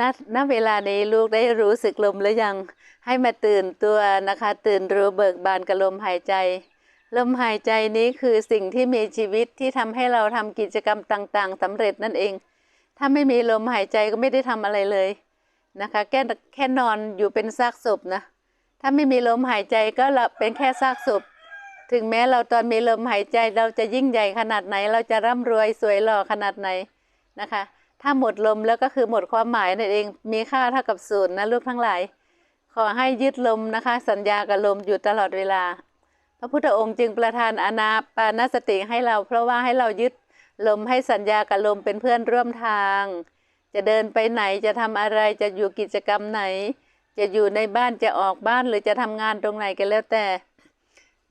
ณณเวลานี้ลูกได้รู้สึกลมหรือยังให้มาตื่นตัวนะคะ ตื่นรู้เบิกบานกับลมหายใจ ลมหายใจนี้คือสิ่งที่มีชีวิตที่ทำให้เราทำกิจกรรมต่าง ๆสำเร็จนั่นเอง ถ้าไม่มีลมหายใจก็ไม่ได้ทำอะไรเลยนะคะ แค่แค่นอนอยู่เป็นซากศพนะถ้าไม่มีลมหายใจก็เราเป็นแค่ซากศพ ถึงแม้เราตอนมีลมหายใจเราจะยิ่งใหญ่ขนาดไหน เราจะร่ำรวยสวยหล่อขนาดไหนนะคะ ถ้าหมดลมแล้วก็คือหมดความหมายนั่นเองมีค่าเท่ากับศูนย์นะลูกทั้งหลาย ขอให้ยึดลมนะคะ สัญญากับลมอยู่ตลอดเวลา พระพุทธองค์จึงประทานอนาปานสติให้เรา เพราะว่าให้เรายึดลมให้สัญญากับลมเป็นเพื่อนร่วมทาง จะเดินไปไหนจะทำอะไรจะอยู่กิจกรรมไหน จะอยู่ในบ้านจะออกบ้านหรือจะทำงานตรงไหนก็แล้วแต่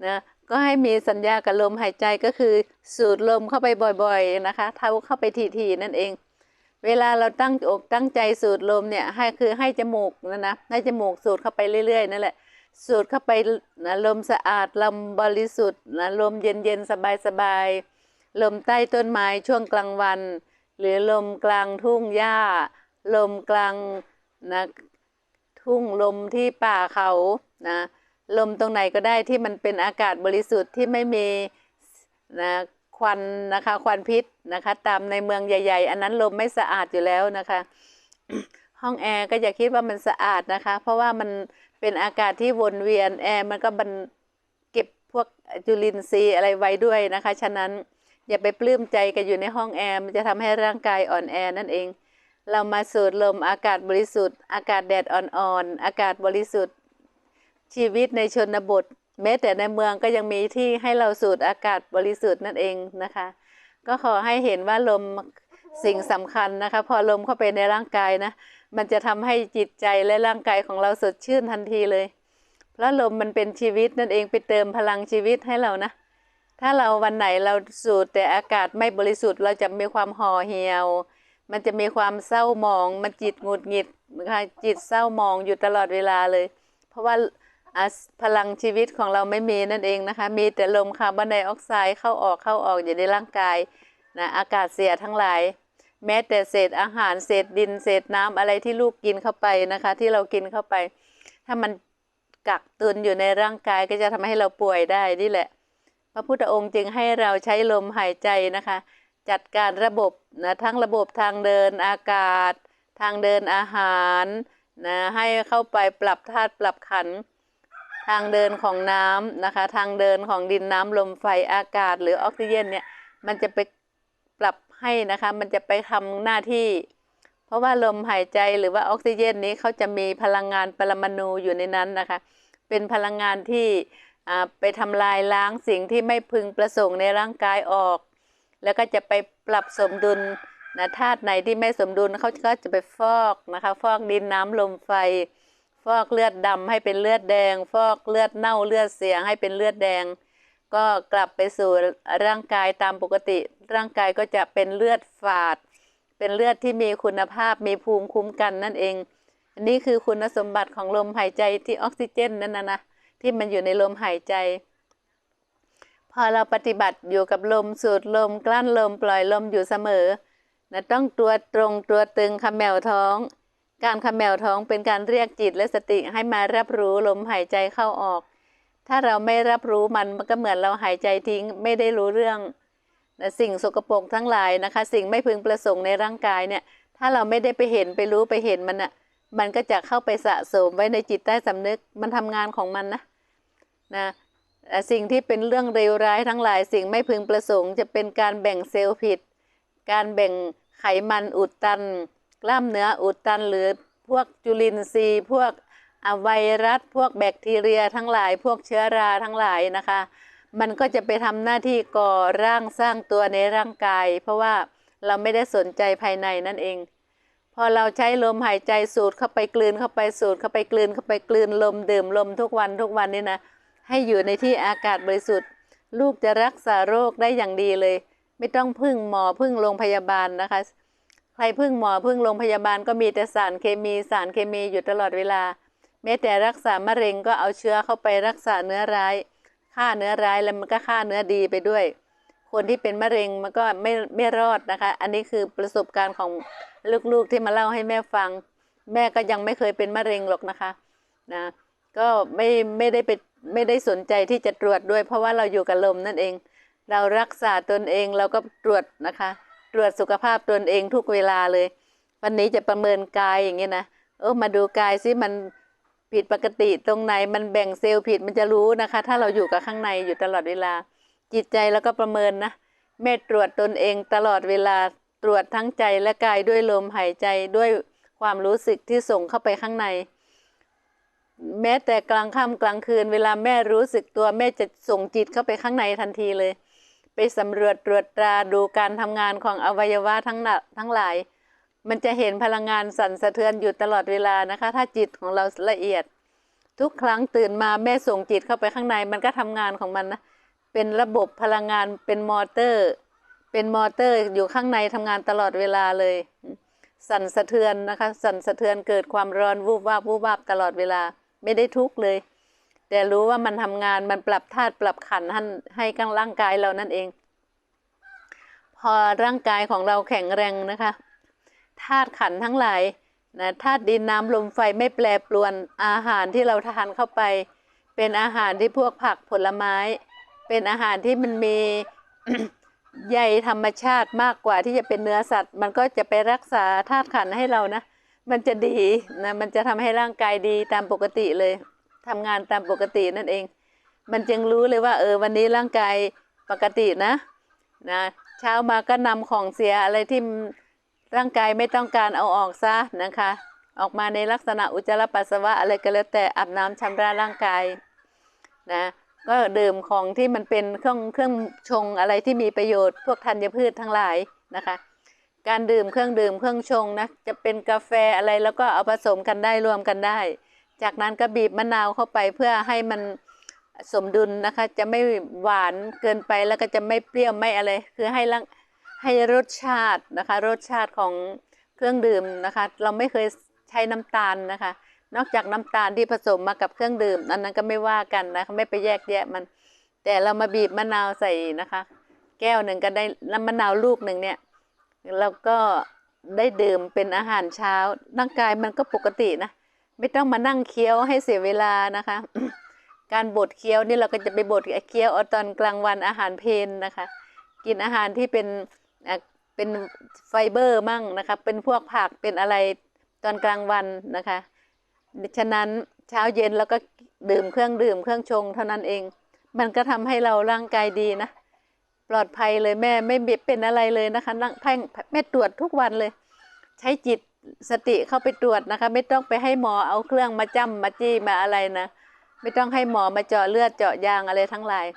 นะก็ให้มีสัญญากับลมหายใจก็คือสูดลมเข้าไปบ่อยๆนะคะเท้าเข้าไปทีๆนั่นเอง เวลาเราตั้งอกตั้งใจสูดลมเนี่ยให้คือให้จมูกนะนะให้จมูกสูดเข้าไปเรื่อยๆนั่นแหละ สูดเข้าไปนะลมสะอาดลมบริสุทธิ์นะลมเย็นๆสบายๆลมใต้ต้นไม้ช่วงกลางวัน หรือลมกลางทุ่งหญ้า ลมกลางนะทุ่งลมที่ป่าเขานะลมตรงไหนก็ได้ที่มันเป็นอากาศบริสุทธิ์ที่ไม่มีนะ ควันนะคะควันพิษนะคะ ตามในเมืองใหญ่ ๆ อันนั้นลมไม่สะอาดอยู่แล้วนะคะ ห้องแอร์ก็อย่าคิดว่ามันสะอาดนะคะ เพราะว่ามันเป็นอากาศที่วนเวียนแอร์มันก็บันเก็บพวกจุลินทรีย์อะไรไว้ด้วยนะคะ ฉะนั้นอย่าไปปลื้มใจกันอยู่ในห้องแอร์มันจะทำให้ร่างกายอ่อนแอนั่นเอง เรามาสูดลมอากาศบริสุทธิ์ อากาศแดดอ่อนๆอากาศบริสุทธิ์ ชีวิตในชนบท แม้แต่ในเมืองก็ยังมีที่ให้เราสูดอากาศบริสุทธิ์นั่นเองนะคะ ก็ขอให้เห็นว่าลมสิ่งสำคัญนะคะ พอลมเข้าไปในร่างกายนะ มันจะทำให้จิตใจและร่างกายของเราสดชื่นทันทีเลย เพราะลมมันเป็นชีวิตนั่นเองไปเติมพลังชีวิตให้เรานะ ถ้าเราวันไหนเราสูดแต่อากาศไม่บริสุทธิ์ เราจะมีความห่อเหี่ยว มันจะมีความเศร้าหมอง มันจิตหงุดหงิดนะคะจิตเศร้าหมองอยู่ตลอดเวลาเลย เพราะว่า พลังชีวิตของเราไม่มีนั่นเองนะคะ มีแต่ลมคาร์บอนไดออกไซด์เข้าออกเข้าออกอยู่ในร่างกายนะอากาศเสียทั้งหลาย แม้แต่เศษอาหารเศษดิน เศษน้ำอะไรที่ลูกกินเข้าไปนะคะ ที่เรากินเข้าไป ถ้ามันกักตุนอยู่ในร่างกายก็จะทำให้เราป่วยได้นี่แหละ พระพุทธองค์จึงให้เราใช้ลมหายใจนะคะ จัดการระบบนะทั้งระบบทางเดินอากาศ ทางเดินอาหารนะให้เข้าไปปรับธาตุปรับขันธ์ ทางเดินของน้ำนะคะ ทางเดินของดินน้ำลมไฟอากาศ หรือออกซิเจนเนี่ยมันจะไปปรับให้นะคะ มันจะไปทำหน้าที่ เพราะว่าลมหายใจหรือว่าออกซิเจนนี้เขาจะมีพลังงานปรมาณูอยู่ในนั้นนะคะ เป็นพลังงานที่ไปทำลายล้างสิ่งที่ไม่พึงประสงค์ในร่างกายออก แล้วก็จะไปปรับสมดุลนะธาตุไหนที่ไม่สมดุลเขาก็จะไปฟอกนะคะ ฟอกดินน้ำลมไฟ ฟอกเลือดดำให้เป็นเลือดแดง ฟอกเลือดเน่าเลือดเสียให้เป็นเลือดแดง ก็กลับไปสู่ร่างกายตามปกติ ร่างกายก็จะเป็นเลือดฝาด เป็นเลือดที่มีคุณภาพมีภูมิคุ้มกันนั่นเองอันนี้คือคุณสมบัติของลมหายใจที่ออกซิเจนนั่นนะนะที่มันอยู่ในลมหายใจ พอเราปฏิบัติอยู่กับลมสูดลมกลั้นลมปล่อยลมอยู่เสมอนะต้องตัวตรงตัวตึงคำแมวท้อง การคำแมวท้องเป็นการเรียกจิตและสติให้มารับรู้ลมหายใจเข้าออก ถ้าเราไม่รับรู้มันมันก็เหมือนเราหายใจทิ้งไม่ได้รู้เรื่องสิ่งสกปรกทั้งหลายนะคะ สิ่งไม่พึงประสงค์ในร่างกายเนี่ย ถ้าเราไม่ได้ไปเห็นไปรู้ไปเห็นมันอะ่ะมันก็จะเข้าไปสะสมไว้ในจิตใต้สำนึกมันทำงานของมันนะนะสิ่งที่เป็นเรื่องเลวร้ายทั้งหลาย สิ่งไม่พึงประสงค์ จะเป็นการแบ่งเซลล์ผิด การแบ่งไขมันอุดตัน กล้ามเนื้ออุดตันหรือพวกจุลินทรีย์ พวกอไวรัส พวกแบคทีเรียทั้งหลาย พวกเชื้อราทั้งหลายนะคะ มันก็จะไปทำหน้าที่ก่อร่างสร้างตัวในร่างกาย เพราะว่าเราไม่ได้สนใจภายในนั่นเอง พอเราใช้ลมหายใจสูดเข้าไปกลืนเข้าไปสูดเข้าไปกลืนเข้าไปกลืนลมดื่มลมทุกวันทุกวันนี่นะให้อยู่ในที่อากาศบริสุทธิ์ ลูกจะรักษาโรคได้อย่างดีเลย ไม่ต้องพึ่งหมอพึ่งโรงพยาบาลนะคะ ใครพึ่งหมอพึ่งโรงพยาบาลก็มีแต่สารเคมีสารเคมีอยู่ตลอดเวลา แม้แต่รักษามะเร็งก็เอาเชื้อเข้าไปรักษาเนื้อร้ายฆ่าเนื้อร้ายแล้วมันก็ฆ่าเนื้อดีไปด้วย คนที่เป็นมะเร็งมันก็ไม่ไม่รอดนะคะ อันนี้คือประสบการณ์ของลูกๆที่มาเล่าให้แม่ฟัง แม่ก็ยังไม่เคยเป็นมะเร็งหรอกนะคะนะก็ไม่ไม่ได้ไปไม่ได้สนใจที่จะตรวจด้วย เพราะว่าเราอยู่กับลมนั่นเอง เรารักษาตนเองเราก็ตรวจนะคะ ตรวจสุขภาพตนเองทุกเวลาเลย วันนี้จะประเมินกายอย่างเงี้ยนะเออมาดูกายซิมันผิดปกติตรงไหนมันแบ่งเซลล์ผิดมันจะรู้นะคะ ถ้าเราอยู่กับข้างในอยู่ตลอดเวลา จิตใจแล้วก็ประเมินนะแม่ตรวจตนเองตลอดเวลาตรวจทั้งใจและกายด้วยลมหายใจด้วยความรู้สึกที่ส่งเข้าไปข้างใน แม้แต่กลางค่ำกลางคืน เวลาแม่รู้สึกตัวแม่จะส่งจิตเข้าไปข้างในทันทีเลย ไปสำรวจตรวจตราดูการทำงานของอวัยวะทั้งหนาทั้งหลาย มันจะเห็นพลังงานสั่นสะเทือนอยู่ตลอดเวลานะคะ ถ้าจิตของเราละเอียด ทุกครั้งตื่นมาแม่ส่งจิตเข้าไปข้างในมันก็ทำงานของมันนะเป็นระบบพลังงานเป็นมอเตอร์ เป็นมอเตอร์อยู่ข้างในทำงานตลอดเวลาเลย สั่นสะเทือนนะคะ สั่นสะเทือนเกิดความร้อนวูบวาบวูบวาบตลอดเวลา ไม่ได้ทุกเลย แต่รู้ว่ามันทำงานมันปรับธาตุปรับขันให้ให้กับร่างกายเรานั่นเอง พอร่างกายของเราแข็งแรงนะคะธาตุขันทั้งหลายนะธาตุดินน้ำลมไฟไม่แปรปรวนอาหารที่เราทานเข้าไป เป็นอาหารที่พวกผักผลไม้ เป็นอาหารที่มันมีใยธรรมชาติมากกว่าที่จะเป็นเนื้อสัตว์ มันก็จะไปรักษาธาตุขันให้เรานะ มันจะดีนะมันจะทำให้ร่างกายดีตามปกติเลย ทำงานตามปกตินั่นเอง มันจึงรู้เลยว่า เออ วันนี้ร่างกายปกตินะ นะ เช้ามาก็นำของเสียอะไรที่ร่างกายไม่ต้องการเอาออกซะนะคะ ออกมาในลักษณะอุจจาระปัสสาวะอะไรก็แล้วแต่อาบน้ำชำระร่างกายนะก็ดื่มของที่มันเป็นเครื่องเครื่องชงอะไรที่มีประโยชน์พวกธัญพืชทั้งหลายนะคะ การดื่มเครื่องดื่มเครื่องชงนะจะเป็นกาแฟอะไรแล้วก็เอาผสมกันได้รวมกันได้ จากนั้นก็บีบมะนาวเข้าไปเพื่อให้มันสมดุลนะคะ จะไม่หวานเกินไปแล้วก็จะไม่เปรี้ยวไม่อะไร คือให้ร่างให้รสชาตินะคะ รสชาติของเครื่องดื่มนะคะ เราไม่เคยใช้น้ำตาลนะคะ นอกจากน้ำตาลที่ผสมมากับเครื่องดื่ม อันนั้นก็ไม่ว่ากันนะคะไม่ไปแยกแยะมัน แต่เรามาบีบมะนาวใส่นะคะ แก้วหนึ่งก็ได้น้ำมะนาวลูกหนึ่งเนี่ยแล้วก็ได้ดื่มเป็นอาหารเช้าร่างกายมันก็ปกตินะ ไม่ต้องมานั่งเคี้ยวให้เสียเวลานะคะ การบดเคี้ยวนี่เราก็จะไปบดเคี้ยวเอาตอนกลางวันอาหารเพนนะคะ กินอาหารที่เป็นเป็นไฟเบอร์มั่งนะคะ เป็นพวกผักเป็นอะไรตอนกลางวันนะคะฉะนั้นเช้าเย็นแล้วก็ดื่มเครื่องดื่มเครื่องชงเท่านั้นเอง มันก็ทำให้เราร่างกายดีนะ ปลอดภัยเลยแม่ไม่เป็นอะไรเลยนะคะนั่งแพ่งแม่ตรวจทุกวันเลย ใช้จิต สติเข้าไปตรวจนะคะ ไม่ต้องไปให้หมอเอาเครื่องมาจ้ำมาจี้มาอะไรนะ ไม่ต้องให้หมอมาเจาะเลือดเจาะยางอะไรทั้งหลาย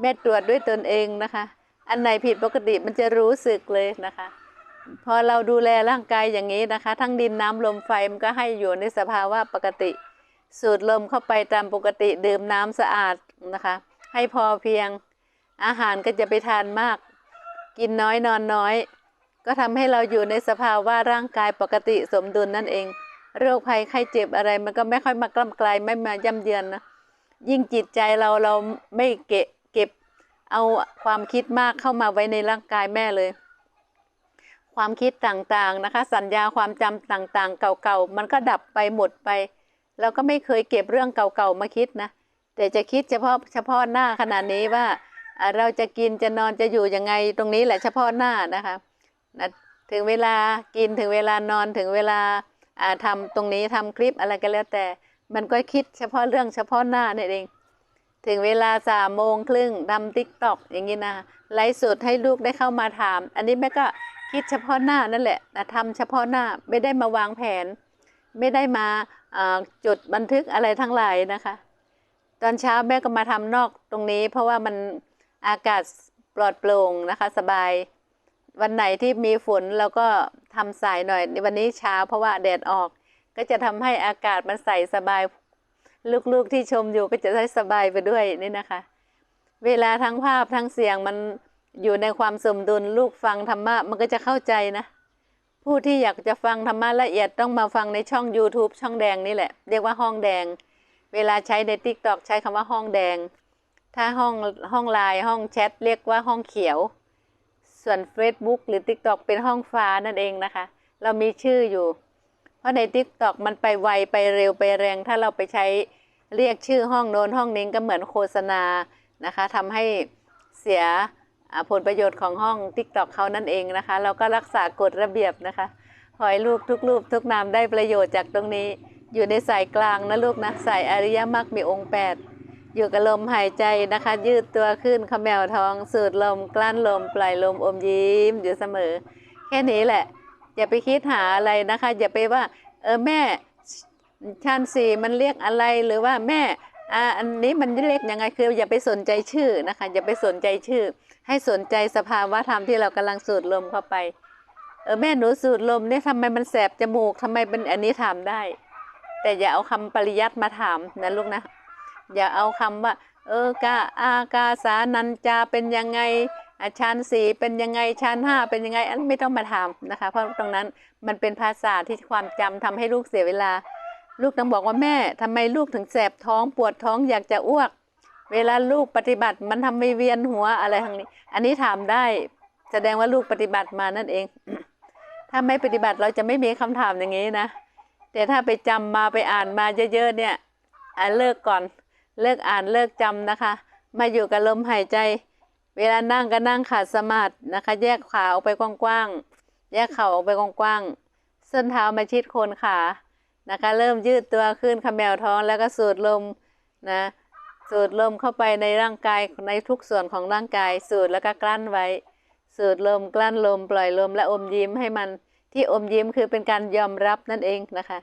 แม่ตรวจด้วยตนเองนะคะ อันไหนผิดปกติมันจะรู้สึกเลยนะคะ พอเราดูแลร่างกายอย่างนี้นะคะ ทั้งดินน้ำลมไฟมันก็ให้อยู่ในสภาวะปกติ สูดลมเข้าไปตามปกติดื่มน้ำสะอาดนะคะ ให้พอเพียงอาหารก็จะไปทานมาก กินน้อยนอนน้อย ก็ทำให้เราอยู่ในสภาวะร่างกายปกติสมดุลนั่นเอง โรคภัยไข้เจ็บอะไร มันก็ไม่ค่อยมากล้ำกลายไม่มาย่ำเยือนนะยิ่งจิตใจเราเราไม่เก็บเก็บเอาความคิดมากเข้ามาไว้ในร่างกายแม่เลย ความคิดต่างๆนะคะ สัญญาความจำต่างๆ เก่าๆมันก็ดับไปหมดไปเราก็ไม่เคยเก็บเรื่องเก่าๆมาคิดนะแต่จะคิดเฉพาะเฉพาะหน้าขนาดนี้ว่าเราจะกินจะนอนจะอยู่ยังไงตรงนี้แหละเฉพาะหน้านะคะ นะถึงเวลากินถึงเวลานอนถึงเวลาอ่าทำตรงนี้ทำคลิปอะไรก็แล้วแต่ มันก็คิดเฉพาะเรื่องเฉพาะหน้านี่เอง ถึงเวลาสามโมงครึ่งทำติ๊กต็อกอย่างนี้นะไลฟ์สดให้ลูกได้เข้ามาถาม อันนี้แม่ก็คิดเฉพาะหน้านั่นแหละนะทำเฉพาะหน้าไม่ได้มาวางแผน ไม่ได้มาอ่าจดบันทึกอะไรทั้งหลายนะคะ ตอนเช้าแม่ก็มาทำนอกตรงนี้ เพราะว่ามันอากาศปลอดโปร่งนะคะสบาย วันไหนที่มีฝนเราก็ทำสายหน่อยวันนี้เช้าเพราะว่าแดดออก ก็จะทำให้อากาศมันใสสบาย ลูกๆที่ชมอยู่ก็จะได้สบายไปด้วยนี่นะคะ เวลาทั้งภาพทั้งเสียงมันอยู่ในความสมดุลลูกฟังธรรมะมันก็จะเข้าใจนะ ผู้ที่อยากจะฟังธรรมะละเอียดต้องมาฟังในช่อง YouTube ช่องแดงนี่แหละ เรียกว่าห้องแดง เวลาใช้ใน TikTok ใช้คำว่าห้องแดง ถ้าห้องห้องไลน์ห้องแชทเรียกว่าห้องเขียว ส่วน Facebook หรือ TikTok เป็นห้องฟ้านั่นเองนะคะ เรามีชื่ออยู่ เพราะใน TikTok มันไปไวไปเร็วไปแรง ถ้าเราไปใช้เรียกชื่อห้องโน้นห้องนี้ก็เหมือนโฆษณานะคะทำให้เสียผลประโยชน์ของห้อง TikTok เขานั่นเองนะคะ เราก็รักษากฎระเบียบนะคะขอให้ลูกทุกรูปทุกนามได้ประโยชน์จากตรงนี้ อยู่ในสายกลางนะลูกนะสายอริยมรรคมีองค์แปด อยู่กับลมหายใจนะคะ ยืดตัวขึ้นขมแมวท้องสูดลมกลั้นลมปล่อยลมอมยิ้มอยู่เสมอ แค่นี้แหละ อย่าไปคิดหาอะไรนะคะ อย่าไปว่า เออแม่ชั้นสี่มันเรียกอะไรหรือว่าแม่อันนี้มันเรียกยังไงคือ อย่าไปสนใจชื่อนะคะ อย่าไปสนใจชื่อ ให้สนใจสภาวะธรรมที่เรากำลังสูดลมเข้าไปเออแม่หนูสูดลมเนี่ยทำไมมันแสบจมูกทำไมเป็นอันนี้ถามได้ แต่อย่าเอาคำปริยัติมาถามนะลูกนะ อย่าเอาคำว่า เออกาอากาสานัญจาเป็นยังไงอาชั้นสี่เป็นยังไงชั้นห้าเป็นยังไงอันไม่ต้องมาถามนะคะ เพราะตรงนั้นมันเป็นภาษาที่ความจำทำให้ลูกเสียเวลา ลูกต้องบอกว่าแม่ทำไมลูกถึงแสบท้องปวดท้องอยากจะอ้วก เวลาลูกปฏิบัติมันทำให้เวียนหัวอะไรทางนี้ อันนี้ถามได้แสดงว่าลูกปฏิบัติมานั่นเอง ถ้าไม่ปฏิบัติเราจะไม่มีคำถามอย่างนี้นะ แต่ถ้าไปจำมาไปอ่านมาเยอะๆเนี่ยอะเลิกก่อน เลิกอ่านเลิกจำนะคะ มาอยู่กับลมหายใจ เวลานั่งก็นั่งขาดสมาธินะคะ แยกขาออกไปกว้างๆแยกเข่าออกไปกว้างๆส้นเท้ามาชิดโคนขานะคะ เริ่มยืดตัวขึ้นขมแมวท้องแล้วก็สูดลมนะสูดลมเข้าไปในร่างกายในทุกส่วนของร่างกาย สูดแล้วก็กลั้นไว้ สูดลมกลั้นลม ปล่อยลมและอมยิ้มให้มันที่อมยิ้มคือเป็นการยอมรับนั่นเองนะคะ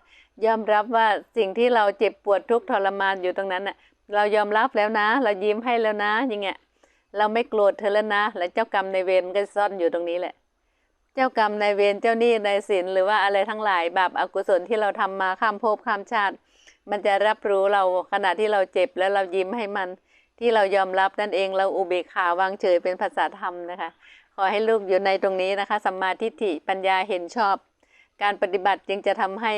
ยอมรับว่าสิ่งที่เราเจ็บปวดทุกทรมานอยู่ตรงนั้นน่ะ เรายอมรับแล้วนะ เรายิ้มให้แล้วนะอย่างเงี้ยเราไม่โกรธเธอแล้วนะ และเจ้ากรรมในเวรก็ซ่อนอยู่ตรงนี้แหละ เจ้ากรรมในเวรเจ้าหนี้ในายสินหรือว่าอะไรทั้งหลายบาปอกุศลที่เราทำมาข้ามภพข้ามชาติ มันจะรับรู้เราขณะที่เราเจ็บแล้วเรายิ้มให้มัน ที่เรายอมรับนั่นเองเราอุเบกขาวางเฉยเป็นภาษาธรรมนะคะ ขอให้ลูกอยู่ในตรงนี้นะคะสัมมาทิฏฐิปัญญาเห็นชอบ การปฏิบัติจึงจะทำให้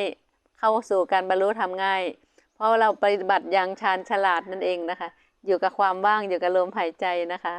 เข้าสู่การบรรลุทำง่าย เพราะเราปฏิบัติอย่างชาญฉลาดนั่นเองนะคะ อยู่กับความว่างอยู่กับลมหายใจนะคะ